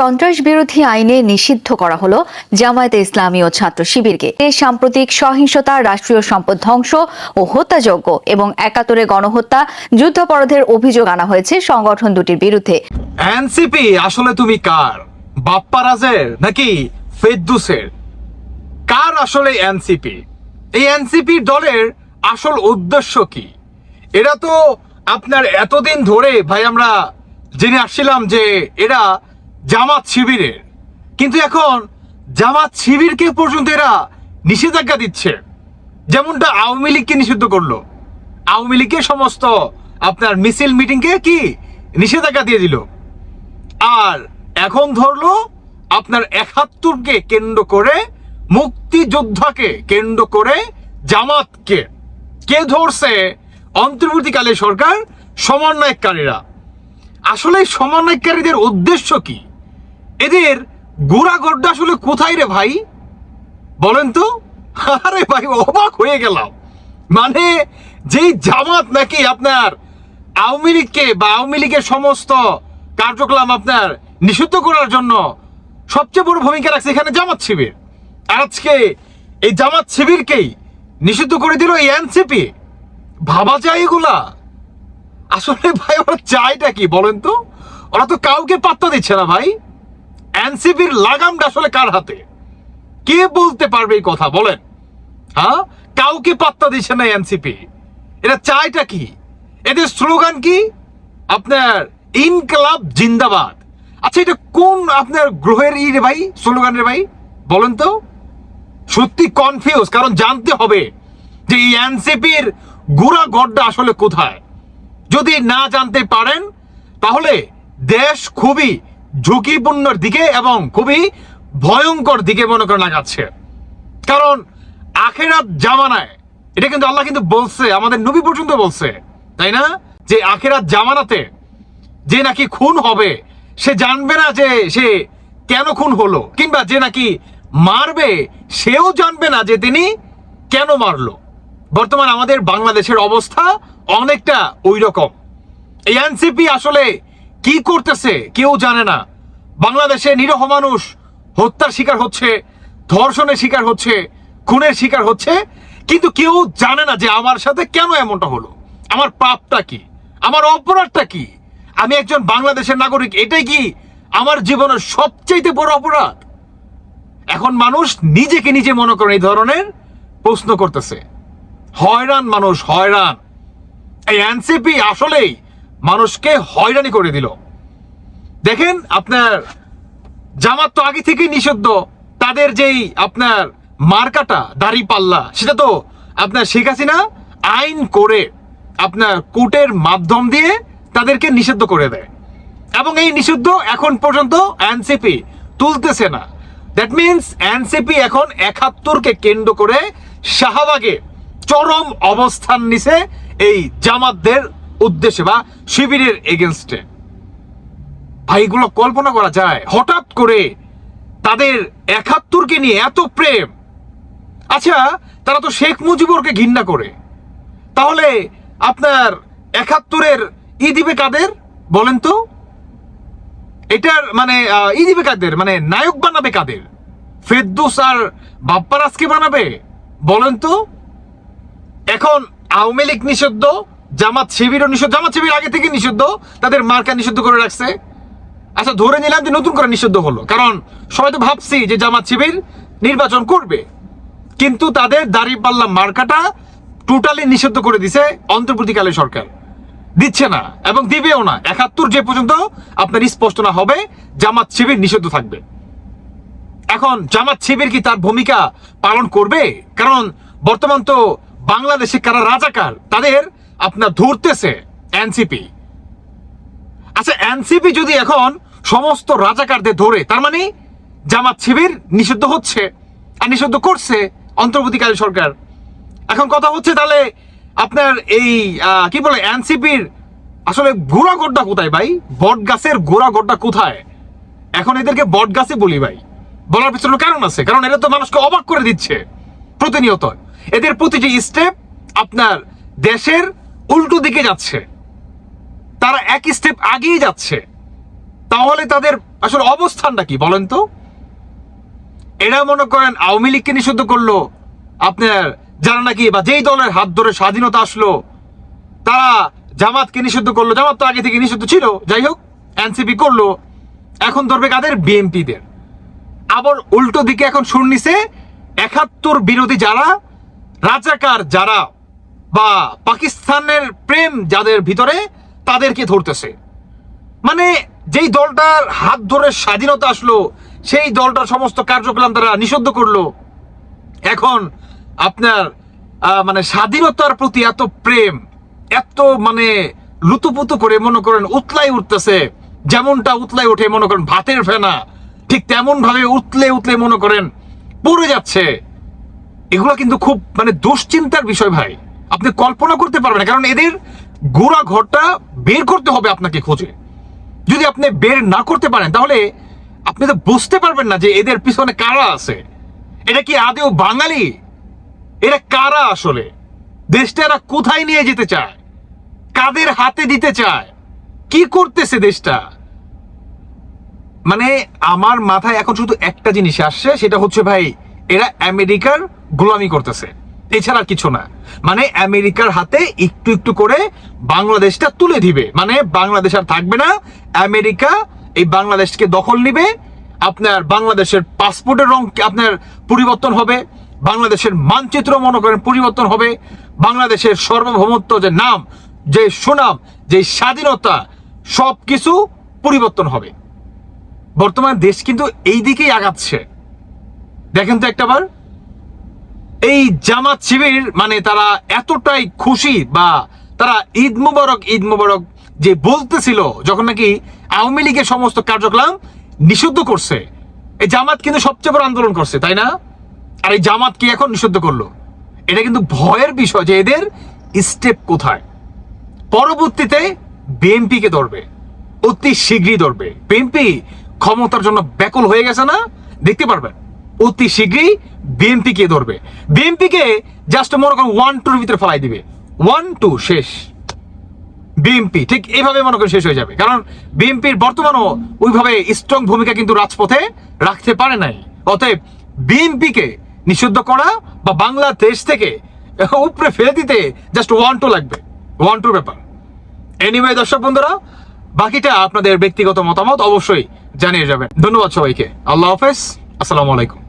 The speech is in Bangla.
সন্ত্রাস বিরোধী আইনে নিষিদ্ধ করা হলো জামায়াতে ইসলামী ও ছাত্র শিবিরকে। সাম্প্রতিক সহিংসতা, রাষ্ট্রীয় সম্পদ ধ্বংস ও হত্যাযজ্ঞ এবং একাত্তরে গণহত্যা, যুদ্ধাপরাধের অভিযোগ আনা হয়েছে সংগঠন দুটির বিরুদ্ধে। এনসিপি আসলে তুমি কার? বাপ্পারাজের নাকি ফেদ্দুসের? কার আসলে এনসিপি? এই এনসিপি দলের আসল উদ্দেশ্য কি? এরা তো আপনার এতদিন ধরে, ভাই, আমরা জেনে আসছিলাম যে এরা জামাত শিবিরের কিন্তু এখন জামাত শিবিরকে পর্যন্ত এরা নিষেধাজ্ঞা দিচ্ছে। যেমনটা আওয়ামী লীগকে নিষিদ্ধ করল। আওয়ামী লীগের সমস্ত আপনার মিছিল মিটিংকে কি? নিষেধাজ্ঞা দিয়ে দিল। আর এখন ধরলো আপনার একাত্তরকে কেন্দ্র করে, মুক্তিযোদ্ধাকে কেন্দ্র করে জামাতকে। কে ধরছে? অন্তর্বর্তীকালে সরকার সমন্বয়কারীরা। আসলে সমন্বয়কারীদের উদ্দেশ্য কি? এদের গোড়াগড্ডা আসলে কোথায় রে ভাই? বলেন তো। আরে ভাই, অবাক হয়ে গেলাম। মানে যেই জামাত নাকি আপনার আওয়ামী লীগকে বা আওয়ামী লীগের সমস্ত কার্যক্রম আপনার নিষিদ্ধ করার জন্য সবচেয়ে বড় ভূমিকা রাখছে এখানে জামাত শিবির। আজকে এই জামাত শিবিরকেই নিষিদ্ধ করে দিল এই এনসিপি। ভাবা যায় এগুলা? আসলে ভাই, ওরা চাইটা কি বলেন তো? ওরা তো কাউকে পাত্তা দিচ্ছে না ভাই। এনসিপির লাগামটা আসলে কার হাতে? কে বলতে পারবে এই কথা? বলেন। হ্যাঁ? কাউকে পাত্তা দিচ্ছে না এনসিপি। এটা চাইটা কি? এদের স্লোগান কি? আপনার ইনকলাব জিন্দাবাদ। আচ্ছা এটা কোন আপনার গ্রহের ই রে ভাই? স্লোগান রে ভাই? বলেন তো। সত্যি কনফিউজ কারণ জানতে হবে যে এই এনসিপির গুড়া গড্ডা আসলে কোথায়। যদি না জানতে পারেন, তাহলে দেশ খুবই ঝুঁকিপূর্ণর দিকে এবং খুবই ভয়ঙ্কর দিকে মনে করেন আগাচ্ছে কারণ আখেরাত জামানায়, এটা কিন্তু আল্লাহ কিন্তু বলছে, আমাদের নবী পর্যন্ত বলছে, তাই না? যে আখেরাত জামানাতে যে নাকি খুন হবে, সে জানবে না যে সে কেন খুন হলো, কিংবা যে নাকি মারবে, সেও জানবে না যে তিনি কেন মারলো। বর্তমান আমাদের বাংলাদেশের অবস্থা অনেকটা ওই রকম এনসিপি আসলে কি করতেছে, কেউ জানে না। বাংলাদেশে নিরহ মানুষ হত্যার শিকার হচ্ছে, ধর্ষণের শিকার হচ্ছে, খুনের শিকার হচ্ছে, কিন্তু কেউ জানে না যে আমার সাথে কেন এমনটা হলো। আমার পাপটা কি? আমার অপরাধটা কি? আমি একজন বাংলাদেশের নাগরিক, এটাই কি আমার জীবনের সবচেয়ে বড় অপরাধ? এখন মানুষ নিজেকে নিজে মনে করেন এই ধরনের প্রশ্ন করতেছে। হয়রান মানুষ হয়রান। এই এনসিপি আসলেই মানুষকে হয়রানি করে দিল। দেখেন, আপনার জামাত তো আগে থেকেই নিষিদ্ধ। তাদের যেই আপনার মার্কাটা, দাড়ি পাল্লা, সেটা তো আপনার শেখ হাসিনা আইন করে আপনার কোর্টের মাধ্যম দিয়ে তাদেরকে নিষিদ্ধ করে দেয়। এবং এই নিষিদ্ধ এখন পর্যন্ত এনসিপি তুলতেছে না। দ্যাট মিনস এনসিপি এখন একাত্তরকে কেন্দ্র করে শাহবাগে চরম অবস্থান নিছে এই জামাতদের উদ্দেশ্যে বা শিবিরের এগেনস্টে ভাইগুলো কল্পনা করা যায়। হঠাৎ করে তাদের একাত্তরকে নিয়ে এত প্রেম। আচ্ছা তারা তো শেখ মুজিবুরকে ঘৃণা করে। তাহলে আপনার একাত্তরের ই দিবে কাদের? বলেন তো। এটার মানে ই দিবে কাদের? মানে নায়ক বানাবে কাদের? ফেদ্দুস আর বাপ্পারাজকে বানাবে? বলেন তো। এখন আওয়ামী লীগ নিষিদ্ধ, জামাত শিবিরও নিষিদ্ধ, জামাত শিবির আগে থেকে নিষিদ্ধ, তাদের মার্কা নিষিদ্ধ করে রাখছে। আচ্ছা ধরে নিলাম যে নতুন করে নিষিদ্ধ হলো। কারণ সবাই তো ভাবছি যে জামাত শিবির নির্বাচন করবে। কিন্তু তাদের দাড়ি পাল্লা মার্কাটা টোটালি নিষিদ্ধ করে দিছে অন্তর্বর্তীকালে সরকার। দিচ্ছে না এবং দিবেও না। একাত্তর যে পর্যন্ত আপনার স্পষ্ট না হবে, জামাত শিবির নিষিদ্ধ থাকবে। এখন জামাত শিবির কি তার ভূমিকা পালন করবে? কারণ বর্তমান তো বাংলাদেশে কারা রাজাকার, তাদের আপনার ধরতেছে এনসিপি। আচ্ছা এনসিপি যদি এখন সমস্ত রাজাকারদের ধরে, তার মানে জামাত শিবির নিষিদ্ধ হচ্ছে আর নিষিদ্ধ করছে অন্তর্বর্তীকালীন সরকার। এখন কথা হচ্ছে তাহলে আপনার এই কি বলে, এনসিপির আসলে গোড়া গড্ডা কোথায় ভাই? বট গাছের গোড়া গড্ডা কোথায়? এখন এদেরকে বট গাছে বলি ভাই। বলার পিছনে কারণ আছে, কারণ এরা তো মানুষকে অবাক করে দিচ্ছে প্রতিনিয়ত। এদের প্রতিটি স্টেপ আপনার দেশের উল্টো দিকে যাচ্ছে। তারা এক স্টেপ আগিয়ে যাচ্ছে। তাহলে তাদের আসলে অবস্থানটা কি বলেন তো? এরা মনে করেন আওয়ামী লীগকে নিষিদ্ধ করল। আপনার যারা নাকি বা যেই দলের হাত ধরে স্বাধীনতা আসলো, তারা জামাতকে নিষিদ্ধ করল। জামাত তো আগে থেকে নিষিদ্ধ ছিল। যাই হোক, এনসিপি করল। এখন ধরবে কাদের? বিএনপিদের। আবার উল্টো দিকে এখন শুননিছে একাত্তর বিরোধী যারা, রাজাকার যারা বা পাকিস্তানের প্রেম যাদের ভিতরে, তাদেরকে ধরতেছে। মানে যেই দলটার হাত ধরে স্বাধীনতা আসলো, সেই দলটার সমস্ত কার্যক্রম তারা নিষিদ্ধ করল। এখন আপনার মানে স্বাধীনতার প্রতি এত প্রেম, এত মানে লুতুপুতু করে মনে করেন উতলাই উঠতেছে, যেমনটা উতলাই উঠে মনে করেন ভাতের ফেনা, ঠিক তেমন ভাবে উতলে উতলে মনে করেন পড়ে যাচ্ছে। এগুলো কিন্তু খুব মানে দুশ্চিন্তার বিষয় ভাই। আপনি কল্পনা করতে পারবেন না, কারণ এদের গোড়া ঘরটা বের করতে হবে আপনাকে খোঁজে। যদি আপনি বের না করতে পারেন, তাহলে আপনি তো বুঝতে পারবেন না যে এদের পিছনে কারা আছে। এটা কি আদেও বাঙালি? এরা কারা আসলে? দেশটা এরা কোথায় নিয়ে যেতে চায়? কাদের হাতে দিতে চায়? কি করতেছে দেশটা? মানে আমার মাথায় এখন শুধু একটা জিনিস আসছে, সেটা হচ্ছে ভাই, এরা আমেরিকার গোলামি করতেছে। এছাড়া কিছু না। মানে আমেরিকার হাতে একটু একটু করে বাংলাদেশটা তুলে দিবে। মানে বাংলাদেশ আর থাকবে না, আমেরিকা এই বাংলাদেশকে দখল নিবে, আপনার বাংলাদেশের পাসপোর্টের রং আপনার পরিবর্তন হবে, বাংলাদেশের মানচিত্র মনে করেন পরিবর্তন হবে, বাংলাদেশের সর্বভৌমত্ব যে নাম, যে সুনাম, যে স্বাধীনতা সব কিছু পরিবর্তন হবে। বর্তমান দেশ কিন্তু এই দিকেই আগাচ্ছে। দেখেন তো একটাবার এই জামাত শিবির মানে তারা এতটাই খুশি বা তারা ঈদ মুবারক ঈদ মুবারক যে বলতেছিল, যখন নাকি আওয়ামী লীগের সমস্ত কার্যক্রম নিষিদ্ধ করছে। এই জামাত কিন্তু সবচেয়ে বড় আন্দোলন করছে, তাই না? আর এই জামাত কি এখন নিষিদ্ধ করল? এটা কিন্তু ভয়ের বিষয় যে এদের স্টেপ কোথায়। পরবর্তীতে বিএনপিকে ধরবে, অতি শীঘ্রই ধরবে। বিএনপি ক্ষমতার জন্য ব্যাকুল হয়ে গেছে না? দেখতে পারবেন, অতি শীঘ্রই বিএনপি কে ধরবে? বিএনপি কে জাস্ট মনে করেন ওয়ান টুর ভিতরে ফেলাই দিবে। ওয়ান টু শেষ। বিএনপি, ঠিক এইভাবে মনে করেন শেষ হয়ে যাবে। কারণ বিএনপির বর্তমানও ওইভাবে স্ট্রং ভূমিকা কিন্তু রাজপথে রাখতে পারে নাই। অতএব বিএনপিকে নিষিদ্ধ করা বা বাংলাদেশ থেকে উপরে ফেলে দিতে জাস্ট ওয়ান টু লাগবে। ওয়ান টুর ব্যাপার। এনিওয়ে দর্শক বন্ধুরা, বাকিটা আপনাদের ব্যক্তিগত মতামত অবশ্যই জানিয়ে যাবেন। ধন্যবাদ সবাইকে। আল্লাহ হাফেজ। আসসালামু আলাইকুম।